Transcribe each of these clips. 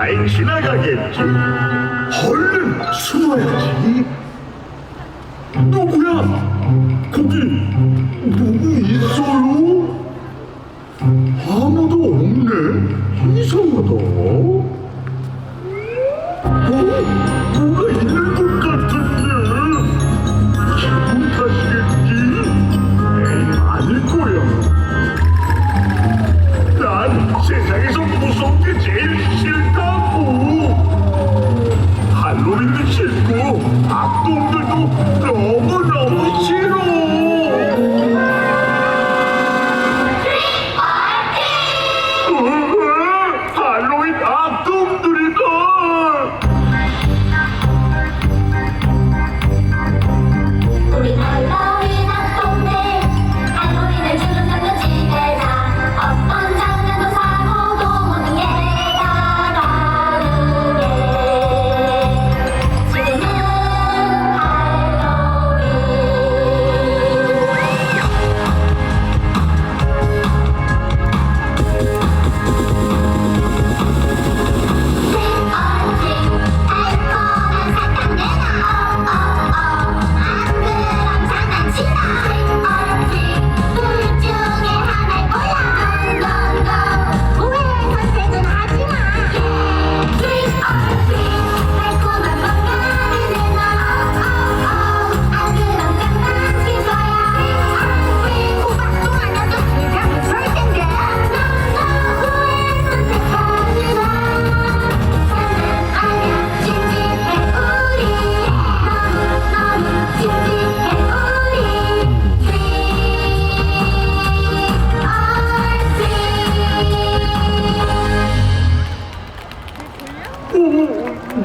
무사히 지나가겠지. 얼른 숨어야지. 누구야? 거기 누구 있어요? 아무도 없네. 이상하다. 어? 누가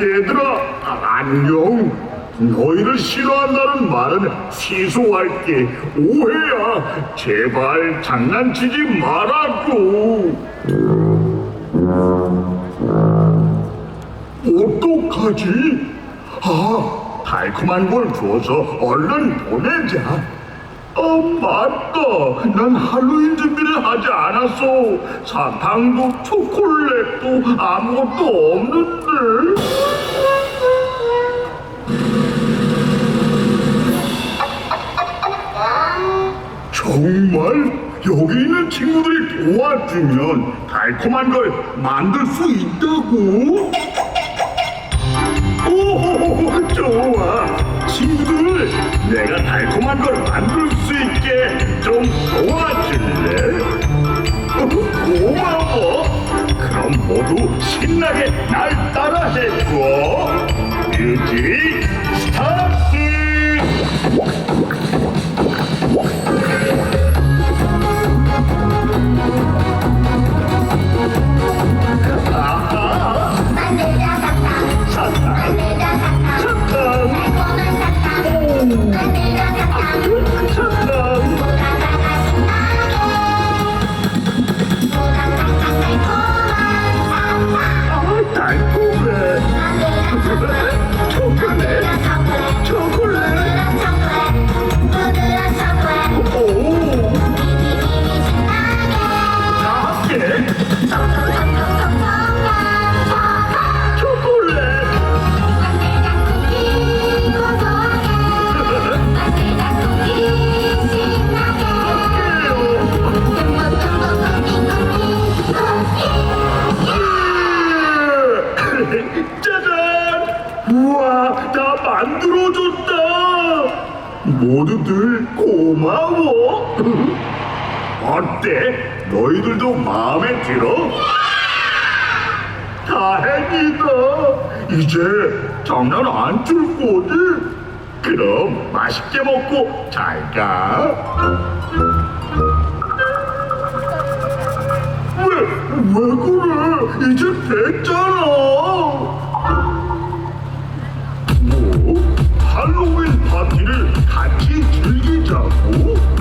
얘들아, 아, 안녕. 너희를 싫어한다는 말은 취소할게. 오해야. 제발 장난치지 말아줘. 어떡하지? 아, 달콤한 걸 줘서 얼른 보내자. 아, 맞다. 난 할로윈 준비를 하지 않았어. 사탕도 초콜릿도 아무것도 없는데. 정말 여기 있는 친구들이 도와주면 달콤한 걸 만들 수 있다고? 오, 좋아. 친구들, 내가 달콤한 걸 만들 좀 도와줄래? 어, 고마워. 그럼 모두 신나게 날 따라해줘. 게 짜잔! 우와, 다 만들어줬다! 모두들 고마워! 어때? 너희들도 마음에 들어? 다행이다! 이제 장난 안 줄 거지? 그럼 맛있게 먹고 잘 가! 왜, 왜 그래? 이제 됐잖아! 뭐? 할로윈 파티를 같이 즐기자고?